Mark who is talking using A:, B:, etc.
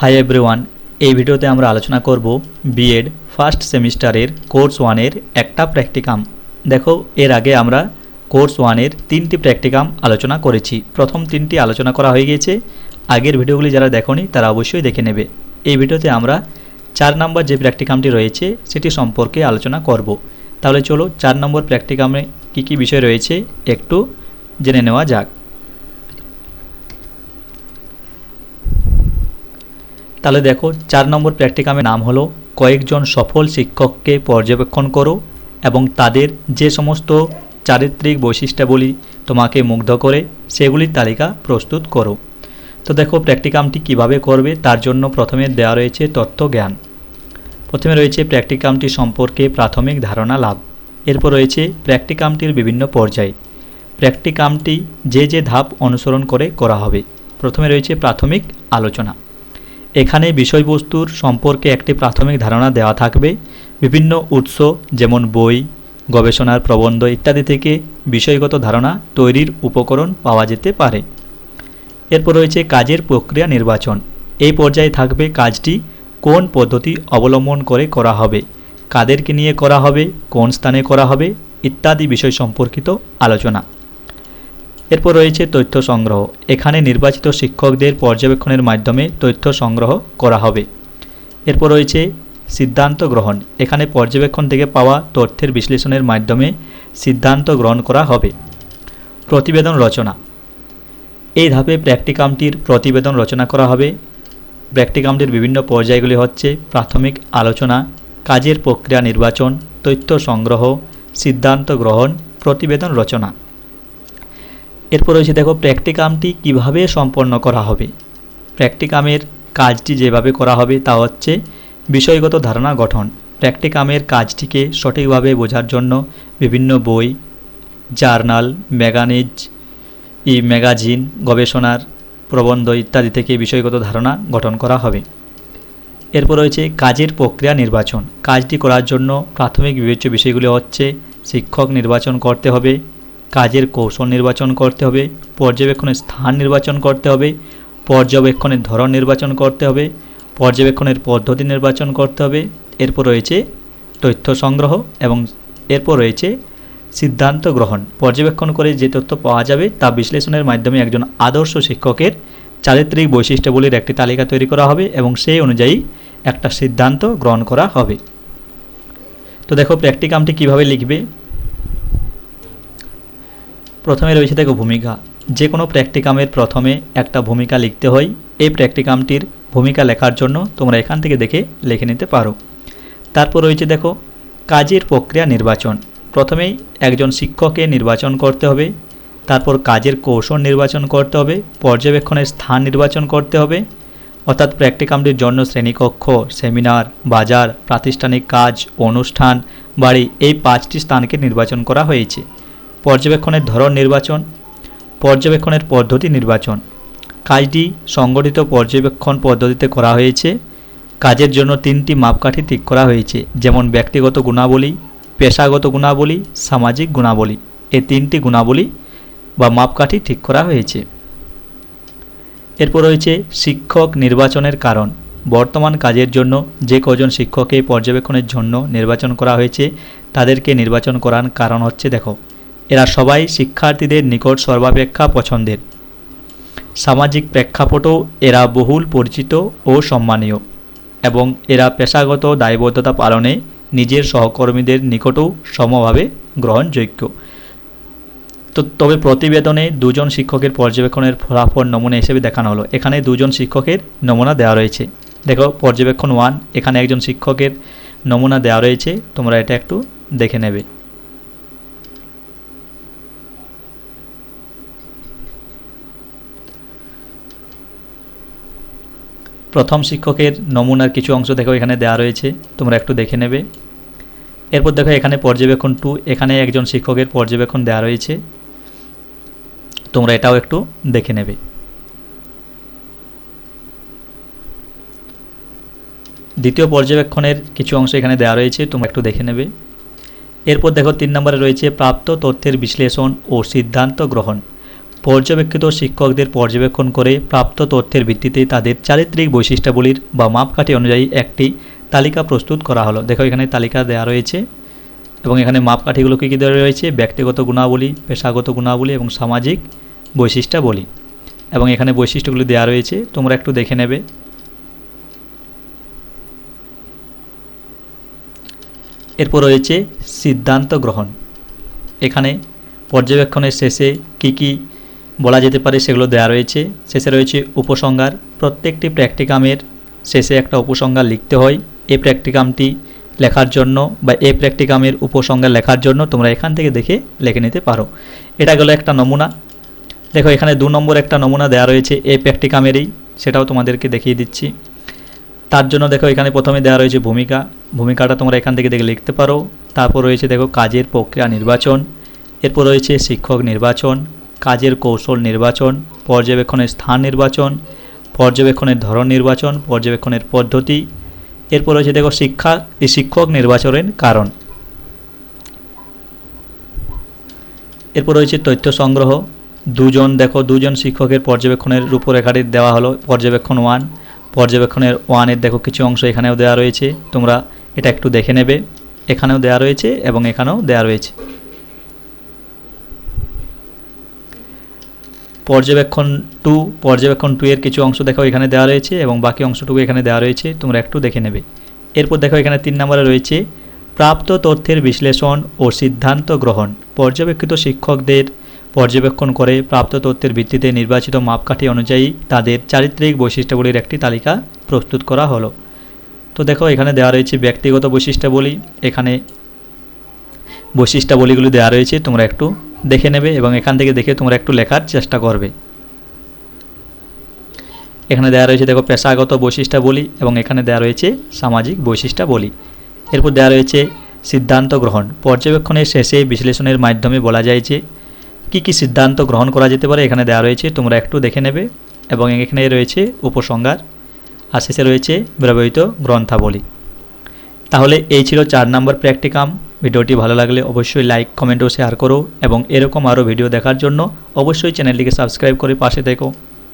A: Hi everyone এই ভিডিওতে আমরা আলোচনা করব বিএড ফার্স্ট সেমিস্টারের কোর্স ওয়ানের একটা প্র্যাকটিকাম। দেখো, এর আগে আমরা কোর্স ওয়ানের তিনটি প্র্যাকটিকাম আলোচনা করেছি। প্রথম তিনটি আলোচনা করা হয়ে গিয়েছে। আগের ভিডিওগুলি যারা দেখোনি, তারা অবশ্যই দেখে নেবে। এই ভিডিওতে আমরা চার নম্বর যে প্র্যাকটিকামটি রয়েছে, সেটি সম্পর্কে আলোচনা করব। তাহলে চলো, চার নম্বর প্র্যাকটিকামে কী কী বিষয় রয়েছে, একটু জেনে নেওয়া যাক। তাহলে দেখো, চার নম্বর প্র্যাকটিকামের নাম হলো, কয়েকজন সফল শিক্ষককে পর্যবেক্ষণ করো এবং তাদের যে সমস্ত চারিত্রিক বৈশিষ্ট্যাবলী তোমাকে মুগ্ধ করে, সেগুলির তালিকা প্রস্তুত করো। তো দেখো, প্র্যাকটিকামটি কীভাবে করবে, তার জন্য প্রথমে দেওয়া রয়েছে তথ্য জ্ঞান প্রথমে রয়েছে প্র্যাকটিকামটি সম্পর্কে প্রাথমিক ধারণা লাভ। এরপর রয়েছে প্র্যাকটিকামটির বিভিন্ন পর্যায়। প্র্যাকটিকামটি যে যে ধাপ অনুসরণ করে করা হবে। প্রথমে রয়েছে প্রাথমিক আলোচনা। এখানে বিষয়বস্তুর সম্পর্কে একটি প্রাথমিক ধারণা দেওয়া থাকবে। বিভিন্ন উৎস যেমন বই, গবেষণার প্রবন্ধ ইত্যাদি থেকে বিষয়গত ধারণা তৈরির উপকরণ পাওয়া যেতে পারে। এরপর রয়েছে কাজের প্রক্রিয়া নির্বাচন। এই পর্যায়ে থাকবে কাজটি কোন পদ্ধতি অবলম্বন করে করা হবে, কাদেরকে নিয়ে করা হবে, কোন স্থানে করা হবে ইত্যাদি বিষয় সম্পর্কিত আলোচনা। এরপর রয়েছে তথ্য সংগ্রহ। এখানে নির্বাচিত শিক্ষকদের পর্যবেক্ষণের মাধ্যমে তথ্য সংগ্রহ করা হবে। এরপর রয়েছে সিদ্ধান্ত গ্রহণ। এখানে পর্যবেক্ষণ থেকে পাওয়া তথ্যের বিশ্লেষণের মাধ্যমে সিদ্ধান্ত গ্রহণ করা হবে। প্রতিবেদন রচনা। এই ধাপে প্র্যাকটিকামটির প্রতিবেদন রচনা করা হবে। প্র্যাকটিকামটির বিভিন্ন পর্যায়গুলি হচ্ছে প্রাথমিক আলোচনা, কাজের প্রক্রিয়া নির্বাচন, তথ্য সংগ্রহ, সিদ্ধান্ত গ্রহণ, প্রতিবেদন রচনা। এরপর রয়েছে দেখো প্র্যাকটিকামটি কীভাবে সম্পন্ন করা হবে। প্র্যাকটিকামের কাজটি যেভাবে করা হবে তা হচ্ছে বিষয়গত ধারণা গঠন। প্র্যাকটিকামের কাজটিকে সঠিকভাবে বোঝার জন্য বিভিন্ন বই, জার্নাল, ম্যাগানিজ, ই ম্যাগাজিন, গবেষণার প্রবন্ধ ইত্যাদি থেকে বিষয়গত ধারণা গঠন করা হবে। এরপর রয়েছে কাজের প্রক্রিয়া নির্বাচন। কাজটি করার জন্য প্রাথমিক বিবেচ্য বিষয়গুলি হচ্ছে শিক্ষক নির্বাচন করতে হবে কাজের কৌশল নির্বাচন করতে হবে পর্যবেক্ষণের স্থান নির্বাচন করতে হবে পর্যবেক্ষণের ধরন নির্বাচন করতে হবে, পর্যবেক্ষণের পদ্ধতি নির্বাচন করতে হবে। এরপর রয়েছে তথ্য সংগ্রহ এবং এরপর রয়েছে সিদ্ধান্ত গ্রহণ। পর্যবেক্ষণ করে যে তথ্য পাওয়া যাবে তা বিশ্লেষণের মাধ্যমে একজন আদর্শ শিক্ষকের চারিত্রিক বৈশিষ্ট্যগুলির একটি তালিকা তৈরি করা হবে এবং সেই অনুযায়ী একটা সিদ্ধান্ত গ্রহণ করা হবে। তো দেখো প্র্যাকটিকামটি কীভাবে লিখবে? প্রথমে রয়েছে দেখো ভূমিকা। যে কোনো প্র্যাকটিকামের প্রথমে একটা ভূমিকা লিখতে হয়। এই প্র্যাকটিকামটির ভূমিকা লেখার জন্য তোমরা এখান থেকে দেখে লিখে নিতে পারো। তারপর রয়েছে দেখো, কাজের প্রক্রিয়া নির্বাচন। প্রথমেই একজন শিক্ষককে নির্বাচন করতে হবে। তারপর কাজের কৌশল নির্বাচন করতে হবে। পর্যবেক্ষণের স্থান নির্বাচন করতে হবে। অর্থাৎ প্র্যাকটিকামটির জন্য শ্রেণীকক্ষ সেমিনার বাজার, প্রাতিষ্ঠানিক কাজ, অনুষ্ঠান, বাড়ি, এই পাঁচটি স্থানকে নির্বাচন করা হয়েছে। পর্যবেক্ষণের ধরন নির্বাচন, পর্যবেক্ষণের পদ্ধতি নির্বাচন। কাজটি সংগঠিত পর্যবেক্ষণ পদ্ধতিতে করা হয়েছে। কাজের জন্য তিনটি মাপকাঠি ঠিক করা হয়েছে, যেমন ব্যক্তিগত গুণাবলী, পেশাগত গুণাবলী, সামাজিক গুণাবলী। এই তিনটি গুণাবলী বা মাপকাঠি ঠিক করা হয়েছে। এরপর রয়েছে শিক্ষক নির্বাচনের কারণ। বর্তমান কাজের জন্য যে কজন শিক্ষককে পর্যবেক্ষণের জন্য নির্বাচন করা হয়েছে, তাদেরকে নির্বাচন করার কারণ হচ্ছে, দেখো এরা সবাই শিক্ষার্থীদের নিকট সর্বাপেক্ষা পছন্দের। সামাজিক প্রেক্ষাপটও এরা বহুল পরিচিত ও সম্মানীয় এবং এরা পেশাগত দায়বদ্ধতা পালনে নিজের সহকর্মীদের নিকটও সমভাবে গ্রহণযোগ্য। তো তবে প্রতিবেদনে দুজন শিক্ষকের পর্যবেক্ষণের ফলাফল নমুনা হিসেবে দেখানো হলো। এখানে দুজন শিক্ষকের নমুনা দেওয়া রয়েছে। দেখো, পর্যবেক্ষণ ওয়ান এখানে একজন শিক্ষকের নমুনা দেওয়া রয়েছে। তোমরা এটা একটু দেখে নেবে। প্রথম শিক্ষকের নমুনার কিছু অংশ দেখো, এখানে দেওয়া রয়েছে। তোমরা একটু দেখে নেবে। এরপর দেখো, এখানে পর্যবেক্ষণ টু এখানে একজন শিক্ষকের পর্যবেক্ষণ দেওয়া রয়েছে। তোমরা এটাও একটু দেখে নেবে। দ্বিতীয় পর্যবেক্ষণের কিছু অংশ এখানে দেওয়া রয়েছে, তোমরা একটু দেখে নেবে। এরপর দেখো, তিন নম্বরে রয়েছে প্রাপ্ত তথ্যের বিশ্লেষণ ও সিদ্ধান্ত গ্রহণ। পর্যবেক্ষিত শিক্ষকদের পর্যবেক্ষণ করে প্রাপ্ত তথ্যের ভিত্তিতে তাদের চারিত্রিক বৈশিষ্ট্যাবলীর বা মাপকাঠি অনুযায়ী একটি তালিকা প্রস্তুত করা হলো। দেখো, এখানে তালিকা দেওয়া রয়েছে এবং এখানে মাপকাঠিগুলো কী কী দেওয়া রয়েছে? ব্যক্তিগত গুণাবলী, পেশাগত গুণাবলী এবং সামাজিক বৈশিষ্ট্যাবলী। এবং এখানে বৈশিষ্ট্যগুলি দেওয়া রয়েছে, তোমরা একটু দেখে নেবে। এরপর রয়েছে সিদ্ধান্ত গ্রহণ। এখানে পর্যবেক্ষণের শেষে কি কি বলা যেতে পারে সেগুলো দেওয়া রয়েছে। শেষে রয়েছে উপসংহার। প্রত্যেকটি প্র্যাকটিকামের শেষে একটা উপসংহার লিখতে হয়। এই প্র্যাকটিকামটি লেখার জন্য বা এই প্র্যাকটিকামের উপসংহার লেখার জন্য তোমরা এখান থেকে দেখে লিখে নিতে পারো। এটা গেলো একটা নমুনা। দেখো, এখানে দু নম্বর একটা নমুনা দেওয়া রয়েছে এই প্র্যাকটিকামেরই। সেটাও তোমাদেরকে দেখিয়ে দিচ্ছি। তার জন্য দেখো, এখানে প্রথমে দেওয়া রয়েছে ভূমিকা। ভূমিকাটা তোমরা এখান থেকে দেখে লিখতে পারো। তারপর রয়েছে দেখো, কাজের প্রক্রিয়া নির্বাচন। এরপর রয়েছে শিক্ষক নির্বাচন। কাজের কৌশল নির্বাচন, পর্যবেক্ষণের স্থান নির্বাচন, পর্যবেক্ষণের ধরন নির্বাচন, পর্যবেক্ষণের পদ্ধতি। এরপর রয়েছে দেখো শিক্ষা, এই শিক্ষক নির্বাচনের কারণ। এরপর রয়েছে তথ্য সংগ্রহ। দুজন, দেখো দুজন শিক্ষকের পর্যবেক্ষণের রূপরেখাটি দেওয়া হলো, পর্যবেক্ষণ ওয়ান। পর্যবেক্ষণের ওয়ানের, দেখো কিছু অংশ এখানেও দেওয়া রয়েছে, তোমরা এটা একটু দেখে নেবে। এখানেও দেওয়া রয়েছে এবং এখানেও দেওয়া রয়েছে। পর্যবেক্ষণ টু পর্যবেক্ষণ টু এর কিছু অংশ দেখো এখানে দেওয়া রয়েছে এবং বাকি অংশটুকু এখানে দেওয়া রয়েছে, তোমরা একটু দেখে নেবে। এরপর দেখো এখানে তিন নম্বরে রয়েছে, প্রাপ্ত তথ্যের বিশ্লেষণ ও সিদ্ধান্ত গ্রহণ। পর্যবেক্ষিত শিক্ষকদের পর্যবেক্ষণ করে প্রাপ্ত তথ্যের ভিত্তিতে নির্বাচিত মাপকাঠি অনুযায়ী তাদের চারিত্রিক বৈশিষ্ট্যগুলির একটি তালিকা প্রস্তুত করা হলো। তো দেখো এখানে দেওয়া রয়েছে ব্যক্তিগত বৈশিষ্ট্যাবলী, এখানে বৈশিষ্ট্যাবলীগুলি দেওয়া রয়েছে, তোমরা একটু দেখে নেবে এবং এখান থেকে দেখে তোমরা একটু লেখার চেষ্টা করবে। এখানে দেওয়া রয়েছে, দেখো, পেশাগত বৈশিষ্ট্যাবলী এবং এখানে দেওয়া রয়েছে সামাজিক বৈশিষ্ট্যাবলী এরপর দেওয়া রয়েছে সিদ্ধান্ত গ্রহণ। পর্যবেক্ষণের শেষে বিশ্লেষণের মাধ্যমে বলা যায় যে, কী কী সিদ্ধান্ত গ্রহণ করা যেতে পারে? এখানে দেওয়া রয়েছে, তোমরা একটু দেখে নেবে এবং এখানে রয়েছে উপসংহার। আর শেষে রয়েছে ব্যবহৃত গ্রন্থাবলী। তাহলে এই ছিল চার নম্বর প্র্যাকটিকাম। ভিডিওটি ভালো লাগলে অবশ্যই লাইক কমেন্ট ও শেয়ার করো এবং এরকম আরও ভিডিও দেখার জন্য অবশ্যই চ্যানেলটিকে সাবস্ক্রাইব করে পাশে থেকো।